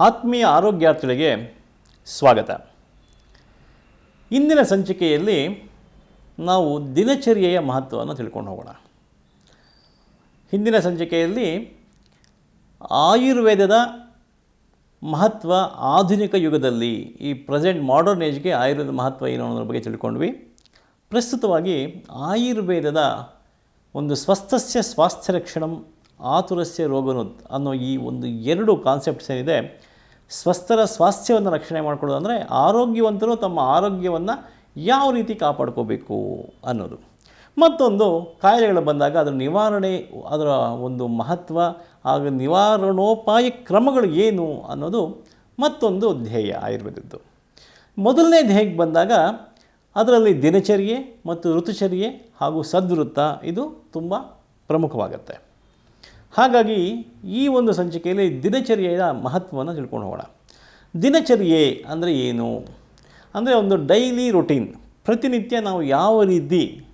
ಆತ್ಮೀಯ ಆರೋಗ್ಯಾರ್ಥಿಗಳಿಗೆ ಸ್ವಾಗತ. ಇಂದಿನ ಸಂಚಿಕೆಯಲ್ಲಿ ನಾವು ದಿನಚರ್ಯೆಯ ಮಹತ್ವವನ್ನು ತಿಳ್ಕೊಂಡು ಹೋಗೋಣ. ಹಿಂದಿನ ಸಂಚಿಕೆಯಲ್ಲಿ ಆಯುರ್ವೇದದ ಮಹತ್ವ ಆಧುನಿಕ ಯುಗದಲ್ಲಿ ಈ ಪ್ರೆಸೆಂಟ್ ಮಾಡರ್ನ್ ಏಜ್ಗೆ ಆಯುರ್ವೇದ ಮಹತ್ವ ಏನು ಅನ್ನೋದ್ರ ಬಗ್ಗೆ ತಿಳ್ಕೊಂಡ್ವಿ. ಪ್ರಸ್ತುತವಾಗಿ ಆಯುರ್ವೇದದ ಒಂದು ಸ್ವಸ್ಥಸ್ಯ ಸ್ವಾಸ್ಥ್ಯ ರಕ್ಷಣಂ ಆತುರಸ್ಯ ರೋಗನು ಅನ್ನೋ ಈ ಒಂದು ಎರಡು ಕಾನ್ಸೆಪ್ಟ್ಸ್ ಏನಿದೆ ಸ್ವಸ್ಥರ ಸ್ವಾಸ್ಥ್ಯವನ್ನು ರಕ್ಷಣೆ ಮಾಡ್ಕೊಳ್ಳೋದು ಅಂದರೆ ಆರೋಗ್ಯವಂತರು ತಮ್ಮ ಆರೋಗ್ಯವನ್ನು ಯಾವ ರೀತಿ ಕಾಪಾಡ್ಕೋಬೇಕು ಅನ್ನೋದು. ಮತ್ತೊಂದು ಕಾಯಿಲೆಗಳು ಬಂದಾಗ ಅದರ ನಿವಾರಣೆ, ಅದರ ಒಂದು ಮಹತ್ವ ಹಾಗೂ ನಿವಾರಣೋಪಾಯ ಕ್ರಮಗಳು ಏನು ಅನ್ನೋದು ಮತ್ತೊಂದು ಧ್ಯೇಯ ಆಯುರ್ವೇದದ್ದು. ಮೊದಲನೇ ಧ್ಯೇಯಕ್ಕೆ ಬಂದಾಗ ಅದರಲ್ಲಿ ದಿನಚರ್ಯೆ ಮತ್ತು ಋತುಚರ್ಯೆ ಹಾಗೂ ಸದ್ವೃತ್ತ ಇದು ತುಂಬ ಪ್ರಮುಖವಾಗುತ್ತೆ. ಹಾಗಾಗಿ ಈ ಒಂದು ಸಂಚಿಕೆಯಲ್ಲಿ ದಿನಚರ್ಯೆಯ ಮಹತ್ವವನ್ನು ತಿಳ್ಕೊಂಡು ಹೋಗೋಣ. ದಿನಚರ್ಯೆ ಅಂದರೆ ಏನು? ಅಂದರೆ ಒಂದು ಡೈಲಿ ರೊಟೀನ್ ಪ್ರತಿನಿತ್ಯ ನಾವು ಯಾವ ರೀತಿ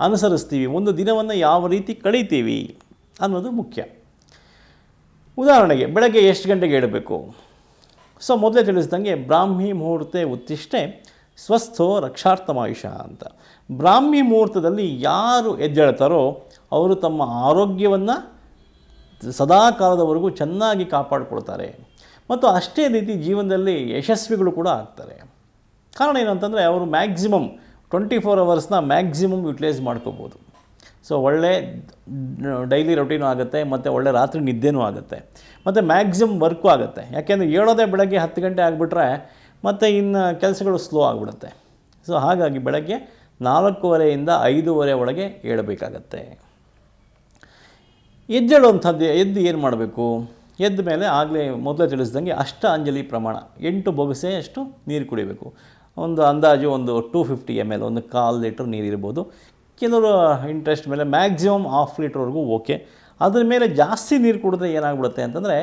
ಅನುಸರಿಸ್ತೀವಿ? ಒಂದು ದಿನವನ್ನು ಯಾವ ರೀತಿ ಕಳೀತೀವಿ? ಅನ್ನೋದು ಮುಖ್ಯ. ಉದಾಹರಣೆಗೆ, ಬೆಳಗ್ಗೆ ಎಷ್ಟು ಗಂಟೆಗೆ ಹೇಳಬೇಕು ಸೊ, ಮೊದಲೇ ತಿಳಿಸಿದಂಗೆ ಬ್ರಾಹ್ಮಿ ಮುಹೂರ್ತೆ ಉತ್ತಿಷ್ಟೆ, ಸ್ವಸ್ಥೋ ರಕ್ಷಾರ್ಥಮಾಯುಷ ಅಂತ. ಬ್ರಾಹ್ಮಿ ಮುಹೂರ್ತದಲ್ಲಿ ಯಾರು ಎದ್ದೇಳ್ತಾರೋ, ಅವರು ತಮ್ಮ ಆರೋಗ್ಯವನ್ನು ಸದಾ ಕಾಲದವರೆಗೂ ಚೆನ್ನಾಗಿ ಕಾಪಾಡಿಕೊಳ್ತಾರೆ. ಮತ್ತು ಅಷ್ಟೇ ರೀತಿ ಜೀವನದಲ್ಲಿ ಯಶಸ್ವಿಗಳು ಕೂಡ ಆಗ್ತಾರೆ. ಕಾರಣ ಏನಂತಂದರೆ ಅವರು ಮ್ಯಾಕ್ಸಿಮಮ್ ಟ್ವೆಂಟಿ ಫೋರ್ ಅವರ್ಸ್ನ ಮ್ಯಾಕ್ಸಿಮಮ್ ಯುಟಿಲೈಸ್ ಮಾಡ್ಕೋಬೋದು. ಸೊ ಒಳ್ಳೆ ಡೈಲಿ ರೊಟೀನು ಆಗುತ್ತೆ, ಮತ್ತು ಒಳ್ಳೆ ರಾತ್ರಿ ನಿದ್ದೆನೂ ಆಗುತ್ತೆ, ಮತ್ತು ಮ್ಯಾಕ್ಸಿಮಮ್ ವರ್ಕು ಆಗುತ್ತೆ. ಯಾಕೆಂದರೆ ಹೇಳೋದೇ ಬೆಳಗ್ಗೆ ಹತ್ತು ಗಂಟೆ ಆಗಿಬಿಟ್ರೆ ಮತ್ತು ಇನ್ನು ಕೆಲಸಗಳು ಸ್ಲೋ ಆಗಿಬಿಡುತ್ತೆ. ಸೊ ಹಾಗಾಗಿ ಬೆಳಗ್ಗೆ ನಾಲ್ಕೂವರೆಯಿಂದ ಐದೂವರೆ ಒಳಗೆ ಏಳಬೇಕಾಗತ್ತೆ. ಎದ್ದೇಳುವಂಥದ್ದು, ಎದ್ದು ಏನು ಮಾಡಬೇಕು? ಎದ್ದ ಮೇಲೆ ಆಗಲೇ ಮೊದಲೇ ತಿಳಿಸ್ದಂಗೆ ಅಷ್ಟ ಅಂಜಲಿ ಪ್ರಮಾಣ, ಎಂಟು ಬೊಗಸೆ ಅಷ್ಟು ನೀರು ಕುಡಿಬೇಕು. ಒಂದು ಅಂದಾಜು ಒಂದು ಟೂ ಫಿಫ್ಟಿ ಎಂ ಎಲ್ ಒಂದು ಕಾಲು ಲೀಟ್ರ್ ನೀರು ಇರ್ಬೋದು. ಕೆಲವರು ಇಂಟ್ರೆಸ್ಟ್ ಮೇಲೆ ಮ್ಯಾಕ್ಸಿಮಮ್ ಹಾಫ್ ಲೀಟ್ರ್ವರೆಗೂ ಓಕೆ ಅದ್ರ ಮೇಲೆ ಜಾಸ್ತಿ ನೀರು ಕುಡಿದ್ರೆ ಏನಾಗ್ಬಿಡುತ್ತೆ ಅಂತಂದರೆ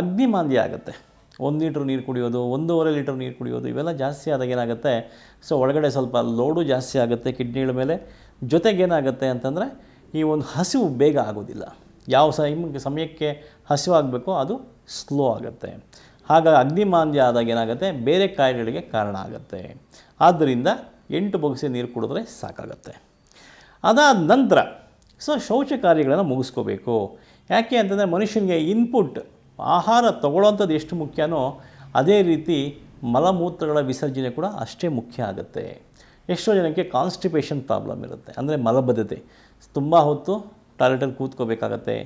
ಅಗ್ನಿಮಾಂದ್ಯ ಆಗುತ್ತೆ. ಒಂದು ಲೀಟ್ರ್ ನೀರು ಕುಡಿಯೋದು, ಒಂದೂವರೆ ಲೀಟ್ರ್ ನೀರು ಕುಡಿಯೋದು, ಇವೆಲ್ಲ ಜಾಸ್ತಿ ಆದಾಗ ಏನಾಗುತ್ತೆ? ಸೊ ಒಳಗಡೆ ಸ್ವಲ್ಪ ಲೋಡು ಜಾಸ್ತಿ ಆಗುತ್ತೆ ಕಿಡ್ನಿಗಳ ಮೇಲೆ. ಜೊತೆಗೆ ಏನಾಗುತ್ತೆ ಅಂತಂದರೆ ಈ ಒಂದು ಹಸಿವು ಬೇಗ ಆಗೋದಿಲ್ಲ. ಯಾವ ಸಮಯಕ್ಕೆ ಸಮಯಕ್ಕೆ ಹಸಿವಾಗಬೇಕೋ, ಅದು ಸ್ಲೋ ಆಗುತ್ತೆ. ಹಾಗಾಗಿ ಅಗ್ನಿಮಾಂದ್ಯ ಆದಾಗ ಏನಾಗುತ್ತೆ? ಬೇರೆ ಕಾಯಿಲೆಗಳಿಗೆ ಕಾರಣ ಆಗುತ್ತೆ. ಆದ್ದರಿಂದ ಎಂಟು ಬೊಗಸೆ ನೀರು ಕುಡಿದ್ರೆ ಸಾಕಾಗತ್ತೆ. ಅದಾದ ನಂತರ ಸೊ, ಶೌಚ ಕಾರ್ಯಗಳನ್ನು ಮುಗಿಸ್ಕೋಬೇಕು. ಯಾಕೆ ಅಂತಂದರೆ ಮನುಷ್ಯನಿಗೆ ಇನ್ಪುಟ್ ಆಹಾರ ತಗೊಳ್ಳೋಂಥದ್ದು ಎಷ್ಟು ಮುಖ್ಯನೋ ಅದೇ ರೀತಿ ಮಲಮೂತ್ರಗಳ ವಿಸರ್ಜನೆ ಕೂಡ ಅಷ್ಟೇ ಮುಖ್ಯ ಆಗುತ್ತೆ. ಎಷ್ಟೋ ಜನಕ್ಕೆ ಕಾನ್ಸ್ಟಿಪೇಷನ್ ಪ್ರಾಬ್ಲಮ್ ಇರುತ್ತೆ. ಅಂದರೆ ಮಲಬದ್ಧತೆ. ತುಂಬ ಹೊತ್ತು ಟಾಯ್ಲೆಟಲ್ಲಿ ಕೂತ್ಕೋಬೇಕಾಗತ್ತೆ.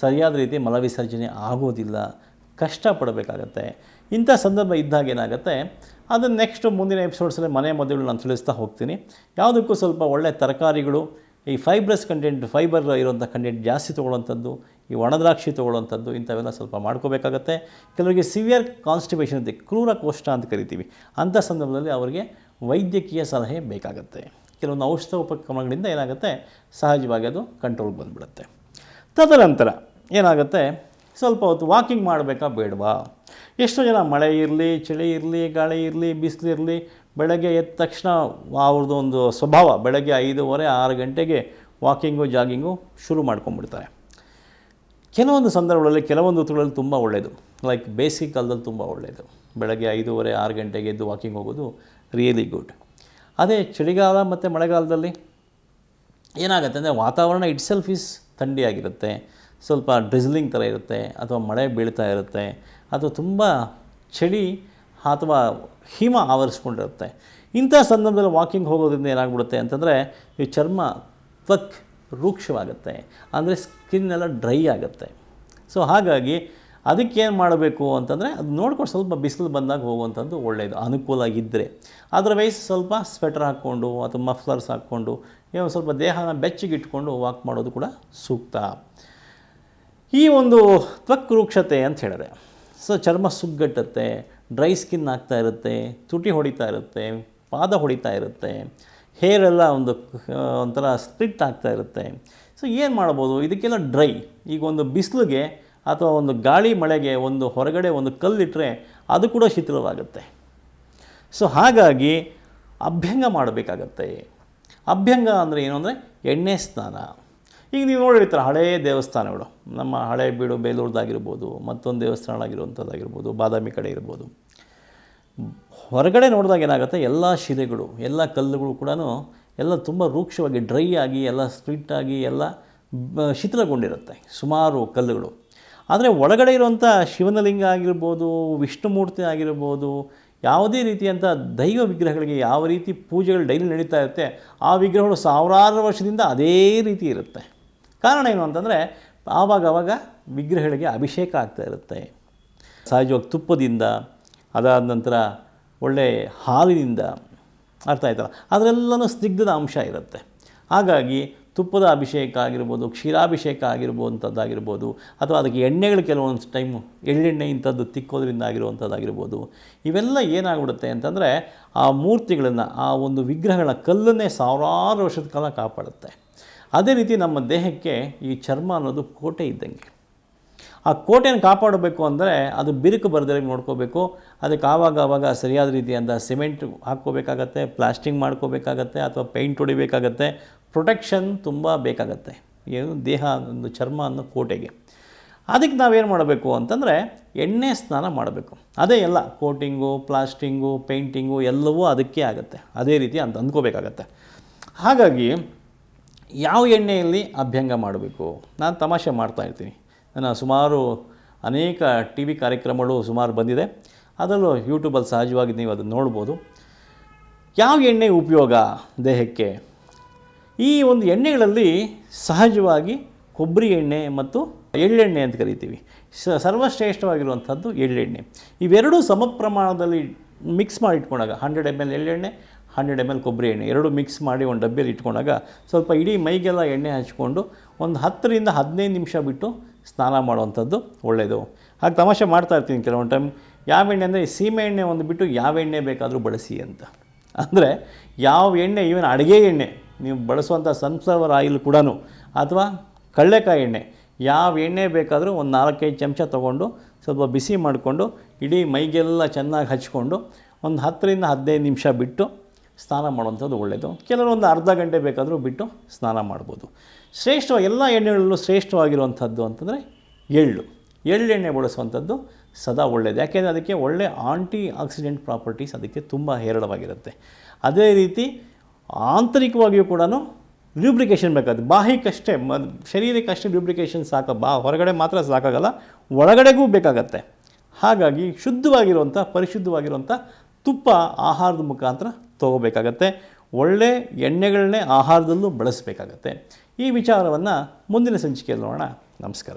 ಸರಿಯಾದ ರೀತಿ ಮಲವಿಸರ್ಜನೆ ಆಗೋದಿಲ್ಲ. ಕಷ್ಟಪಡಬೇಕಾಗತ್ತೆ. ಇಂಥ ಸಂದರ್ಭ ಇದ್ದಾಗ ಏನಾಗುತ್ತೆ? ಅದನ್ನು ನೆಕ್ಸ್ಟ್ ಮುಂದಿನ ಎಪಿಸೋಡ್ಸಲ್ಲಿ ಮನೆ ಮದ್ದುಗಳು ನಾನು ತಿಳಿಸ್ತಾ ಹೋಗ್ತೀನಿ. ಯಾವುದಕ್ಕೂ ಸ್ವಲ್ಪ ಒಳ್ಳೆ ತರಕಾರಿಗಳು, ಈ ಫೈಬ್ರಸ್ ಕಂಟೆಂಟ್ ಫೈಬರ್ ಇರುವಂಥ ಕಂಟೆಂಟ್ ಜಾಸ್ತಿ ತೊಗೊಳ್ಳೋಂಥದ್ದು ಈ ಒಣದ್ರಾಕ್ಷಿ ತೊಗೊಳ್ಳೋಂಥದ್ದು ಇಂಥವೆಲ್ಲ ಸ್ವಲ್ಪ ಮಾಡ್ಕೋಬೇಕಾಗತ್ತೆ. ಕೆಲವರಿಗೆ ಸಿವಿಯರ್ ಕಾನ್ಸ್ಟಿಪೇಷನ್ ಇದೆ ಕ್ರೂರ ಕೋಷ್ಟ ಅಂತ ಕರಿತೀವಿ. ಅಂಥ ಸಂದರ್ಭದಲ್ಲಿ ಅವರಿಗೆ ವೈದ್ಯಕೀಯ ಸಲಹೆ ಬೇಕಾಗುತ್ತೆ. ಕೆಲವೊಂದು ಔಷಧ ಉಪಕ್ರಮಗಳಿಂದ ಏನಾಗುತ್ತೆ? ಸಹಜವಾಗಿ ಅದು ಕಂಟ್ರೋಲ್ಗೆ ಬಂದುಬಿಡುತ್ತೆ. ತದನಂತರ ಏನಾಗುತ್ತೆ? ಸ್ವಲ್ಪ ಹೊತ್ತು ವಾಕಿಂಗ್ ಮಾಡಬೇಕಾ? ಬೇಡವಾ? ಎಷ್ಟೋ ಜನ ಮಳೆ ಇರಲಿ, ಚಳಿ ಇರಲಿ, ಗಾಳಿ ಇರಲಿ ಬಿಸಿಲಿರಲಿ ಬೆಳಗ್ಗೆ ಎದ್ದ ತಕ್ಷಣ ಅವ್ರದ್ದು ಒಂದು ಸ್ವಭಾವ ಬೆಳಗ್ಗೆ ಐದೂವರೆ, ಆರು ಗಂಟೆಗೆ ವಾಕಿಂಗು ಜಾಗಿಂಗು ಶುರು ಮಾಡ್ಕೊಂಡ್ಬಿಡ್ತಾರೆ. ಕೆಲವೊಂದು ಸಂದರ್ಭಗಳಲ್ಲಿ, ಕೆಲವೊಂದು ಋತುಗಳಲ್ಲಿ ತುಂಬ ಒಳ್ಳೆಯದು ಲೈಕ್ ಬೇಸಿಗೆ ಕಾಲದಲ್ಲಿ ತುಂಬ ಒಳ್ಳೆಯದು ಬೆಳಗ್ಗೆ ಐದೂವರೆ, ಆರು ಗಂಟೆಗೆ ಎದ್ದು ವಾಕಿಂಗ್ ಹೋಗೋದು ರಿಯಲಿ ಗುಡ್ ಅದೇ ಚಳಿಗಾಲ ಮತ್ತು ಮಳೆಗಾಲದಲ್ಲಿ ಏನಾಗುತ್ತೆ ಅಂದರೆ ವಾತಾವರಣ ಇಟ್ ಸೆಲ್ಫ್ ಈಸ್ ಥಂಡಿಯಾಗಿರುತ್ತೆ ಸ್ವಲ್ಪ ಡ್ರಿಸ್ಲಿಂಗ್ ಥರ ಇರುತ್ತೆ, ಅಥವಾ ಮಳೆ ಬೀಳ್ತಾ ಇರುತ್ತೆ, ಅಥವಾ ತುಂಬ ಚಳಿ ಅಥವಾ ಹಿಮ ಆವರಿಸ್ಕೊಂಡಿರುತ್ತೆ. ಇಂಥ ಸಂದರ್ಭದಲ್ಲಿ ವಾಕಿಂಗ್ ಹೋಗೋದ್ರಿಂದ ಏನಾಗ್ಬಿಡುತ್ತೆ ಅಂತಂದರೆ ಈ ಚರ್ಮ ತ್ವಕ್ ರೂಕ್ಷವಾಗುತ್ತೆ, ಅಂದರೆ ಸ್ಕಿನ್ನೆಲ್ಲ ಡ್ರೈ ಆಗುತ್ತೆ. ಸೊ ಹಾಗಾಗಿ ಅದಕ್ಕೇನು ಮಾಡಬೇಕು ಅಂತಂದರೆ ಅದು ನೋಡ್ಕೊಂಡು ಸ್ವಲ್ಪ ಬಿಸಿಲು ಬಂದಾಗ ಹೋಗುವಂಥದ್ದು ಒಳ್ಳೆಯದು ಅನುಕೂಲ ಇದ್ದರೆ ಅದರ್ವೈಸ್ ಸ್ವಲ್ಪ ಸ್ವೆಟರ್ ಹಾಕ್ಕೊಂಡು ಅಥವಾ ಮಫ್ಲರ್ಸ್ ಹಾಕ್ಕೊಂಡು, ಏನೋ ಸ್ವಲ್ಪ ದೇಹನ ಬೆಚ್ಚಗಿಟ್ಕೊಂಡು ವಾಕ್ ಮಾಡೋದು ಕೂಡ ಸೂಕ್ತ. ಈ ಒಂದು ತ್ವಕ್ ರೂಕ್ಷತೆ ಅಂತ ಹೇಳಿದೆ ಸೊ ಚರ್ಮ ಸುಗ್ಗಟ್ಟುತ್ತೆ ಡ್ರೈ ಸ್ಕಿನ್ ಆಗ್ತಾ ಇರುತ್ತೆ, ತುಟಿ ಹೊಡಿತಾ ಇರುತ್ತೆ, ಪಾದ ಹೊಡಿತಾ ಇರುತ್ತೆ ಹೇರ್ ಎಲ್ಲ ಒಂದು, ಒಂಥರ ಸ್ಪ್ಲಿಟ್ ಆಗ್ತಾ ಇರುತ್ತೆ. ಸೊ ಏನು ಮಾಡ್ಬೋದು? ಇದಕ್ಕೆಲ್ಲ ಡ್ರೈ ಈಗ ಒಂದು ಬಿಸಿಲಿಗೆ ಅಥವಾ ಒಂದು ಗಾಳಿ ಮಳೆಗೆ ಒಂದು ಹೊರಗಡೆ ಒಂದು ಕಲ್ಲಿಟ್ಟರೆ ಅದು ಕೂಡ ಶಿಥಿಲವಾಗುತ್ತೆ. ಸೊ ಹಾಗಾಗಿ ಅಭ್ಯಂಗ ಮಾಡಬೇಕಾಗತ್ತೆ. ಅಭ್ಯಂಗ ಅಂದರೆ ಏನು ಅಂದರೆ ಎಣ್ಣೆ ಸ್ನಾನ. ಈಗ ನೀವು ನೋಡಿರ್ತೀರ ಹಳೇ ದೇವಸ್ಥಾನಗಳು, ನಮ್ಮ ಹಳೆ ಬೀಡು ಬೇಲೂರ್ದಾಗಿರ್ಬೋದು, ಮತ್ತೊಂದು ದೇವಸ್ಥಾನಗಳಾಗಿರುವಂಥದ್ದಾಗಿರ್ಬೋದು, ಬಾದಾಮಿ ಕಡೆ ಇರ್ಬೋದು. ಹೊರಗಡೆ ನೋಡಿದಾಗ ಏನಾಗುತ್ತೆ? ಎಲ್ಲ ಶಿಲೆಗಳು, ಎಲ್ಲ ಕಲ್ಲುಗಳು ಕೂಡ ಎಲ್ಲ ತುಂಬ ರೂಕ್ಷವಾಗಿ ಡ್ರೈ ಆಗಿ, ಎಲ್ಲ ಸ್ಪ್ಲಿಟ್ ಆಗಿ, ಎಲ್ಲ ಶಿಥಿಲಗೊಂಡಿರುತ್ತೆ. ಸುಮಾರು ಕಲ್ಲುಗಳು. ಆದರೆ ಒಳಗಡೆ ಇರುವಂಥ ಶಿವನಲಿಂಗ ಆಗಿರ್ಬೋದು ವಿಷ್ಣುಮೂರ್ತಿ ಆಗಿರ್ಬೋದು, ಯಾವುದೇ ರೀತಿಯಂಥ ದೈವ ವಿಗ್ರಹಗಳಿಗೆ ಯಾವ ರೀತಿ ಪೂಜೆಗಳು ಡೈಲಿ ನಡೀತಾ ಇರುತ್ತೆ, ಆ ವಿಗ್ರಹಗಳು ಸಾವಿರಾರು ವರ್ಷದಿಂದ ಅದೇ ರೀತಿ ಇರುತ್ತೆ. ಕಾರಣ ಏನು ಅಂತಂದರೆ, ಆವಾಗ ಆವಾಗ ವಿಗ್ರಹಗಳಿಗೆ ಅಭಿಷೇಕ ಆಗ್ತಾ ಇರುತ್ತೆ. ಸಹಜವಾಗಿ ತುಪ್ಪದಿಂದ, ಅದಾದ ನಂತರ ಒಳ್ಳೆ ಹಾಲಿನಿಂದ ಅರ್ಥ ಆಯ್ತಲ್ಲ ಅದರೆಲ್ಲನೂ ಸ್ನಿಗ್ಧದ ಅಂಶ ಇರುತ್ತೆ. ಹಾಗಾಗಿ ತುಪ್ಪದ ಅಭಿಷೇಕ ಆಗಿರ್ಬೋದು, ಕ್ಷೀರಾಭಿಷೇಕ ಆಗಿರ್ಬೋದಂಥದ್ದಾಗಿರ್ಬೋದು, ಅಥವಾ ಅದಕ್ಕೆ ಎಣ್ಣೆಗಳು ಕೆಲವೊಂದು ಟೈಮು ಎಳ್ಳೆಣ್ಣೆ ಇಂಥದ್ದು ತಿಕ್ಕೋದ್ರಿಂದ ಆಗಿರುವಂಥದ್ದಾಗಿರ್ಬೋದು. ಇವೆಲ್ಲ ಏನಾಗ್ಬಿಡುತ್ತೆ ಅಂತಂದರೆ ಆ ಮೂರ್ತಿಗಳನ್ನು, ಆ ಒಂದು ವಿಗ್ರಹಗಳ ಕಲ್ಲನ್ನೇ ಸಾವಿರಾರು ವರ್ಷದ ಕಾಲ ಕಾಪಾಡುತ್ತೆ. ಅದೇ ರೀತಿ ನಮ್ಮ ದೇಹಕ್ಕೆ ಈ ಚರ್ಮ ಅನ್ನೋದು ಕೋಟೆ ಇದ್ದಂಗೆ. ಆ ಕೋಟೆಯನ್ನು ಕಾಪಾಡಬೇಕು ಅಂದರೆ ಅದು ಬಿರುಕು ಬರದೇ ನೋಡ್ಕೋಬೇಕು. ಅದಕ್ಕೆ ಆವಾಗ ಆವಾಗ ಸರಿಯಾದ ರೀತಿಯಿಂದ ಸಿಮೆಂಟ್ ಹಾಕ್ಕೋಬೇಕಾಗತ್ತೆ, ಪ್ಲಾಸ್ಟಿಂಗ್ ಮಾಡ್ಕೋಬೇಕಾಗತ್ತೆ, ಅಥವಾ ಪೇಂಟ್ ಹೊಡಿಬೇಕಾಗತ್ತೆ ಪ್ರೊಟೆಕ್ಷನ್ ತುಂಬ ಬೇಕಾಗತ್ತೆ. ಏನು ದೇಹ ಒಂದು ಚರ್ಮ ಅನ್ನೋ ಕೋಟೆಗೆ. ಅದಕ್ಕೆ ನಾವೇನು ಮಾಡಬೇಕು ಅಂತಂದರೆ ಎಣ್ಣೆ ಸ್ನಾನ ಮಾಡಬೇಕು. ಅದೇ ಎಲ್ಲ, ಕೋಟಿಂಗು, ಪ್ಲಾಸ್ಟಿಂಗು, ಪೇಂಟಿಂಗು ಎಲ್ಲವೂ ಅದಕ್ಕೆ ಆಗುತ್ತೆ. ಅದೇ ರೀತಿ ಅಂತ ಅಂದ್ಕೋಬೇಕಾಗತ್ತೆ. ಹಾಗಾಗಿ ಯಾವ ಎಣ್ಣೆಯಲ್ಲಿ ಅಭ್ಯಂಗ ಮಾಡಬೇಕು? ನಾನು ತಮಾಷೆ ಮಾಡ್ತಾಯಿರ್ತೀನಿ ನನ್ನ ಸುಮಾರು ಅನೇಕ ಟಿ ವಿ ಕಾರ್ಯಕ್ರಮಗಳು ಸುಮಾರು ಬಂದಿದೆ. ಅದರಲ್ಲೂ ಯೂಟ್ಯೂಬಲ್ಲಿ ಸಹಜವಾಗಿ ನೀವು ಅದನ್ನು ನೋಡ್ಬೋದು. ಯಾವ ಎಣ್ಣೆ ಉಪಯೋಗ ದೇಹಕ್ಕೆ? ಈ ಒಂದು ಎಣ್ಣೆಗಳಲ್ಲಿ ಸಹಜವಾಗಿ ಕೊಬ್ಬರಿ ಎಣ್ಣೆ ಮತ್ತು ಎಳ್ಳೆಣ್ಣೆ ಅಂತ ಕರಿತೀವಿ. ಸ ಸರ್ವಶ್ರೇಷ್ಠವಾಗಿರುವಂಥದ್ದು ಎಳ್ಳೆಣ್ಣೆ. ಇವೆರಡೂ ಸಮ ಪ್ರಮಾಣದಲ್ಲಿ ಮಿಕ್ಸ್ ಮಾಡಿ ಇಟ್ಕೊಂಡಾಗ ಹಂಡ್ರೆಡ್ ಎಂ ಎಲ್ ಎಳ್ಳೆಣ್ಣೆ, ಹಂಡ್ರೆಡ್ ಎಂ ಎಲ್ ಕೊಬ್ಬರಿ ಎಣ್ಣೆ ಎರಡು ಮಿಕ್ಸ್ ಮಾಡಿ ಒಂದು ಡಬ್ಬಿಯಲ್ಲಿ ಇಟ್ಕೊಂಡಾಗ ಸ್ವಲ್ಪ ಇಡೀ ಮೈಗೆಲ್ಲ ಎಣ್ಣೆ ಹಚ್ಕೊಂಡು ಒಂದು ಹತ್ತರಿಂದ ಹದಿನೈದು ನಿಮಿಷ ಬಿಟ್ಟು ಸ್ನಾನ ಮಾಡುವಂಥದ್ದು ಒಳ್ಳೆಯದು. ಹಾಗೆ ತಮಾಷೆ ಮಾಡ್ತಾ ಇರ್ತೀನಿ ಕೆಲವೊಂದು ಟೈಮ್ ಯಾವ ಎಣ್ಣೆ ಅಂದರೆ ಸೀಮೆ ಎಣ್ಣೆ ಒಂದು ಬಿಟ್ಟು ಯಾವ ಎಣ್ಣೆ ಬೇಕಾದರೂ ಬಳಸಿ ಅಂತ. ಅಂದರೆ ಯಾವ ಎಣ್ಣೆ ಈವನ್ ಅಡುಗೆ ಎಣ್ಣೆ ನೀವು ಬಳಸುವಂಥ ಸನ್ಫ್ಲವರ್ ಆಯಿಲ್ ಕೂಡ ಅಥವಾ ಕಡಲೆಕಾಯಿ ಎಣ್ಣೆ, ಯಾವ ಎಣ್ಣೆ ಬೇಕಾದರೂ ಒಂದು ನಾಲ್ಕೈದು ಚಮಚ ತೊಗೊಂಡು ಸ್ವಲ್ಪ ಬಿಸಿ ಮಾಡಿಕೊಂಡು ಇಡೀ ಮೈಗೆಲ್ಲ ಚೆನ್ನಾಗಿ ಹಚ್ಕೊಂಡು ಒಂದು ಹತ್ತರಿಂದ ಹದಿನೈದು ನಿಮಿಷ ಬಿಟ್ಟು ಸ್ನಾನ ಮಾಡುವಂಥದ್ದು ಒಳ್ಳೆಯದು. ಕೆಲವರು ಒಂದು ಅರ್ಧ ಗಂಟೆ ಬೇಕಾದರೂ ಬಿಟ್ಟು ಸ್ನಾನ ಮಾಡ್ಬೋದು. ಶ್ರೇಷ್ಠ ಎಲ್ಲ ಎಣ್ಣೆಗಳಲ್ಲೂ ಶ್ರೇಷ್ಠವಾಗಿರುವಂಥದ್ದು ಅಂತಂದರೆ ಎಳ್ಳು. ಎಳ್ಳೆಣ್ಣೆ ಬಳಸುವಂಥದ್ದು ಸದಾ ಒಳ್ಳೆಯದು. ಯಾಕೆಂದರೆ ಅದಕ್ಕೆ ಒಳ್ಳೆ ಆಂಟಿ ಆಕ್ಸಿಡೆಂಟ್ ಪ್ರಾಪರ್ಟೀಸ್ ಅದಕ್ಕೆ ತುಂಬ ಹೇರಳವಾಗಿರುತ್ತೆ. ಅದೇ ರೀತಿ ಆಂತರಿಕವಾಗಿಯೂ ಕೂಡ ಲ್ಯೂಬ್ರಿಕೇಷನ್ ಬೇಕಾಗುತ್ತೆ. ಬಾಹಿಕಷ್ಟೇ, ಮ ಶರೀರಕ್ಕಷ್ಟೇ ಲ್ಯೂಬ್ರಿಕೇಷನ್ ಸಾಕ, ಬಾ, ಹೊರಗಡೆ ಮಾತ್ರ ಸಾಕಾಗಲ್ಲ, ಒಳಗಡೆಗೂ ಬೇಕಾಗತ್ತೆ. ಹಾಗಾಗಿ ಶುದ್ಧವಾಗಿರುವಂಥ, ಪರಿಶುದ್ಧವಾಗಿರುವಂಥ ತುಪ್ಪ ಆಹಾರದ ಮುಖಾಂತರ ತಗೋಬೇಕಾಗತ್ತೆ. ಒಳ್ಳೆ ಎಣ್ಣೆಗಳನ್ನೇ ಆಹಾರದಲ್ಲೂ ಬಳಸಬೇಕಾಗತ್ತೆ. ಈ ವಿಚಾರವನ್ನು ಮುಂದಿನ ಸಂಚಿಕೆಯಲ್ಲಿ ನೋಡೋಣ. ನಮಸ್ಕಾರ.